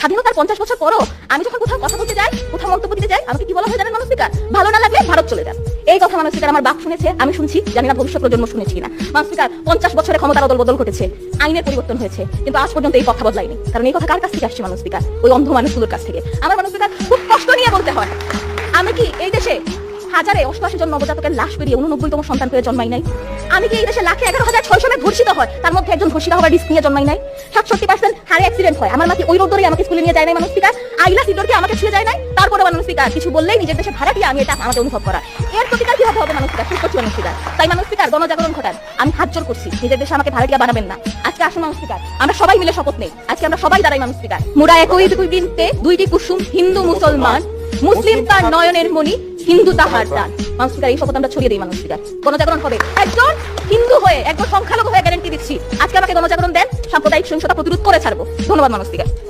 স্বাধীনতার পঞ্চাশ বছর পরও আমি যখন কোথাও কথা বলতে যাই, কোথাও মন্তব্য দিতে যাই, আমাকে কি বলা হয় জানেন মানসিকা ভালো না লাগলে ভারত চলে যান এই কথা মানসিকার আমার বাপ শুনেছে, আমি শুনছি, জানি না ভবিষ্যৎ প্রজন্ম শুনেছি কিনা। মানসিকার পঞ্চাশ বছরে ক্ষমতার অদল বদল ঘটেছে, আইনের পরিবর্তন হয়েছে, কিন্তু আজ পর্যন্ত এই কথা বদলায়নি। কারণ এই কথা কার কাছ থেকে আসছে মানুষ স্পিকার ওই অন্ধ মানুষগুলোর কাছ থেকে। আমার মানুষ স্পিকার খুব কষ্ট নিয়ে বলতে হয়। হাজারে অষ্টআশি জন নবজাতকের লাশ পেরিয়ে উননব্বইতম সন্তান পেয়ে জন্মাই নাই। আমি কি এই দেশে লাখে এগারো হাজার ছয়শো জন ধর্ষিত হয়? তার মধ্যে একজন ধর্ষিত হওয়ার রিস্ক নিয়ে জন্মাই নাই। সাতষট্টি পার্সেন্ট হারে অ্যাক্সিডেন্ট হয়। আমার মাকে ওই রোড ধরেই আমাকে স্কুলে নিয়ে যায় নাই মানসিকা আইলা সিডরকে আমাকে ছুঁয়ে যায় নাই। তারপরে মানসিকা কিছু বললেই নিজের দেশে ভাড়া দিয়ে আমি এটা আমাকে অনুভব করা এর প্রতিকার কীভাবে হবে মানসিকা শেষ করছি মানসিকা তাই মানসিকার গণজাগরণ ঘটান। আমি হাত জোর করছি। নিজের দেশে আমাকে ভাড়াটিয়া বানাবেন না। আজকে আসুন মানসিকার আমরা সবাই মিলে শপথ নেই। আজকে আমরা সবাই দাঁড়াই মানসিকার মোরা একই দিনতে দুইটি কুসুম হিন্দু মুসলমান, মুসলিম তার নয়নের মণি হিন্দু তাহার দান মানসিকার এই শপথ আমরা ছড়িয়ে দিই মানসিকার। গণজাগরণ হবে। একজন হিন্দু হয়ে, একজন সংখ্যালঘু হয়ে গ্যারেন্টি দিচ্ছি। আজকে আমাকে গণজাগরণ দেন। সাম্প্রদায়িক সহিংসতা প্রতিরোধ করে ছাড়বো। ধন্যবাদ মানসিকা